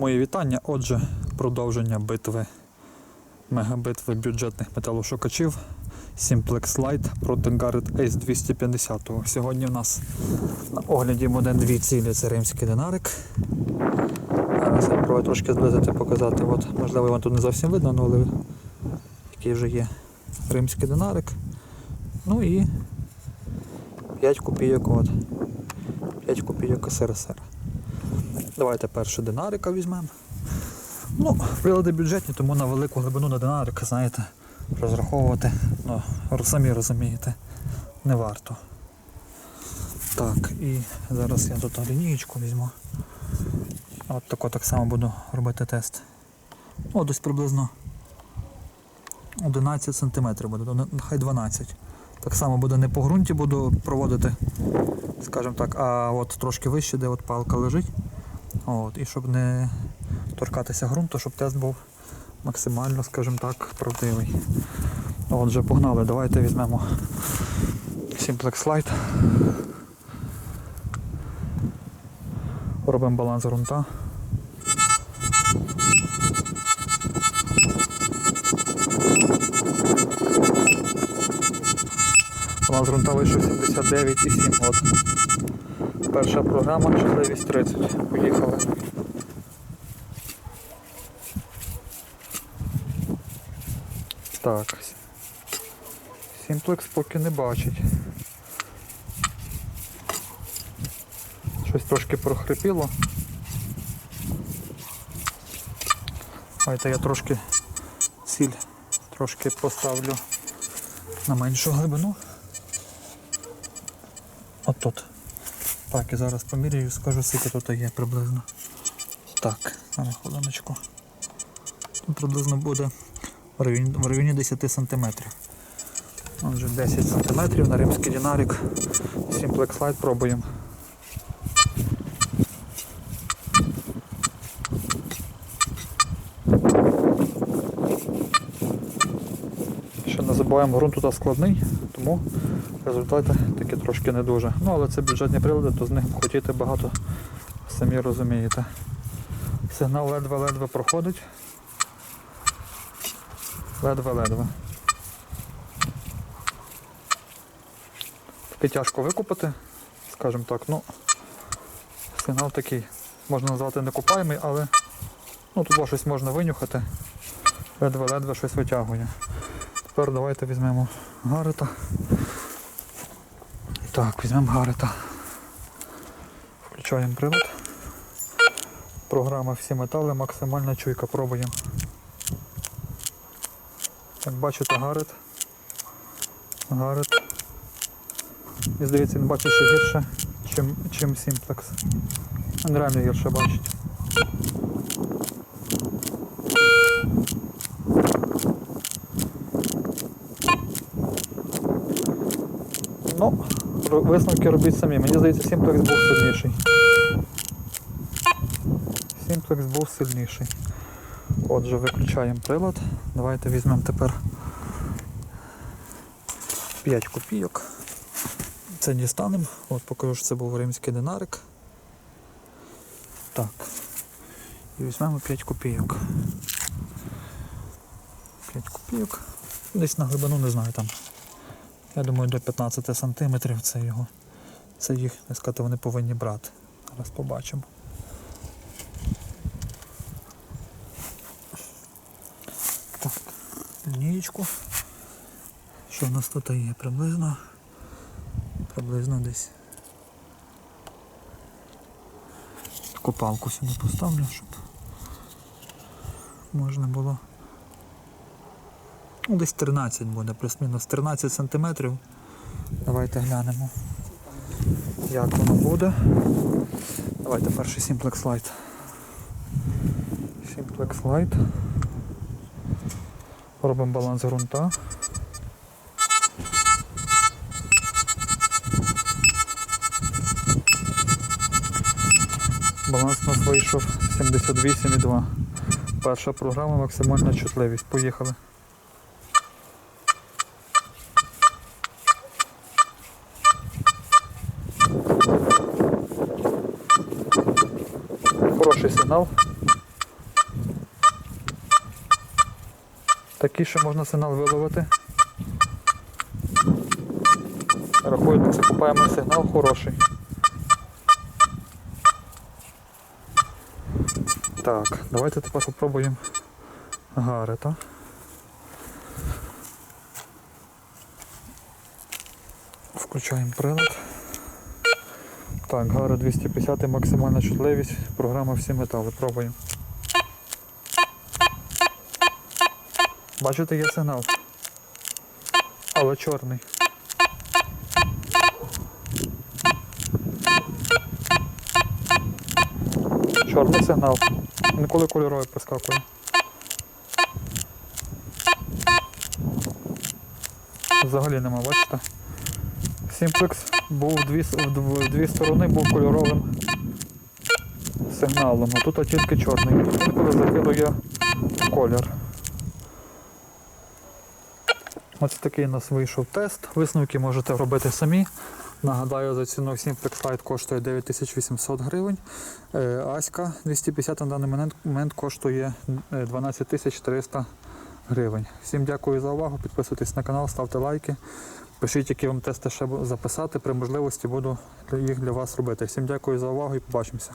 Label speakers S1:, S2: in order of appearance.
S1: Мої вітання. Отже, продовження битви, мегабитви бюджетних металошукачів Simplex Lite проти Garrett Ace 250. Сьогодні в нас на огляді буде дві цілі. Це римський динарик. Зараз я пробую трошки зблизити, показати. От, можливо, його тут не зовсім видно, але який вже є римський динарик. Ну і 5 копійок. От. 5 копійок СРСР. Давайте перше динарика візьмемо. Ну, прилади бюджетні, тому на велику глибину на динарик, знаєте, розраховувати, ну, самі розумієте, не варто. Так, і зараз я тут лінієчку візьму. От тако так само буду робити тест. Ну, десь приблизно 11 см буде, ну, нехай 12. Так само буде не по ґрунті буду проводити, скажімо так, а от трошки вище, де от палка лежить. От, і щоб не торкатися ґрунту, щоб тест був максимально, скажімо так, правдивий. Отже, погнали, давайте візьмемо Simplex Lite. Робимо баланс ґрунта. Баланс ґрунта вийшов 79,7. От. Перша програма, чутливість 30. Поїхали. Так. Сімплекс поки не бачить. Щось трошки прохрипіло. Давайте я трошки сіль трошки поставлю на меншу глибину. От тут. Так, і зараз поміряю, скажу, скільки тут є приблизно. Так, зараз хвилиночку. Тут приблизно буде в районі, в районі 10 см. Отже, 10 см на римський динарик. Simplex Lite пробуємо. Ще не забуваємо, ґрунт тут складний, тому результати такі трошки не дуже. Ну, але це бюджетні прилади, то з них хотіти багато, самі розумієте. Сигнал ледве-ледве проходить. Ледве-ледве. Таки тяжко викупити, скажімо так, ну сигнал такий, можна назвати некупаємий, але ну, тут щось можна винюхати. Ледве-ледве щось витягує. Тепер давайте візьмемо Гарета. Так, візьмемо Гарета. Включаємо прилад. Програма всі метали, максимальна чуйка, пробуємо. Як бачите, Гарет. Гарет. І здається, він бачить ще гірше, чим, чим Simplex. Він реально гірше бачить. Ну, висновки робіть самі. Мені здається, Simplex був сильніший. Simplex був сильніший. Отже, виключаємо прилад. Давайте візьмемо тепер 5 копійок. Це дістанемо. От покажу, що це був римський динарик. Так. І візьмемо 5 копійок. 5 копійок. Десь на глибину, не знаю там. Я думаю, до 15 сантиметрів це його. Це їх, так сказати, вони повинні брати. Зараз побачимо. Так, лінієчку. Що в нас тут є? Приблизно. Приблизно десь. Таку палку сюди поставлю, щоб можна було. Ну, десь 13 буде, плюс-мінус 13 сантиметрів. Давайте глянемо, як воно буде. Давайте перший Simplex Lite. Simplex Lite. Робимо баланс ґрунта. Баланс у нас вийшов 78,2. Перша програма максимальна чутливість. Поїхали. хороший сигнал. Такий, ще можна сигнал виловити. Рахуємо, це купаємо сигнал хороший. Так, давайте тепер спробуємо гарета. Включаємо прилад. Так, Гара 250 максимальна чутливість, програма всі метали. Пробуємо. Бачите, є сигнал. Але чорний. Чорний сигнал. Ніколи кольоровий проскакує. Взагалі нема, бачите? Simplex був в дві, в дві сторони, був кольоровим сигналом, а тут тільки чорний. Інколи закидує колір. Ось такий у нас вийшов тест. Висновки можете робити самі. Нагадаю, за ціну Simplex Lite коштує 9800 гривень. Е, Аська 250 на даний момент, коштує е, 12300 гривень. Всім дякую за увагу. Підписуйтесь на канал, ставте лайки. Пишіть, які вам тести ще записати. При можливості буду їх для вас робити. Всім дякую за увагу і побачимося.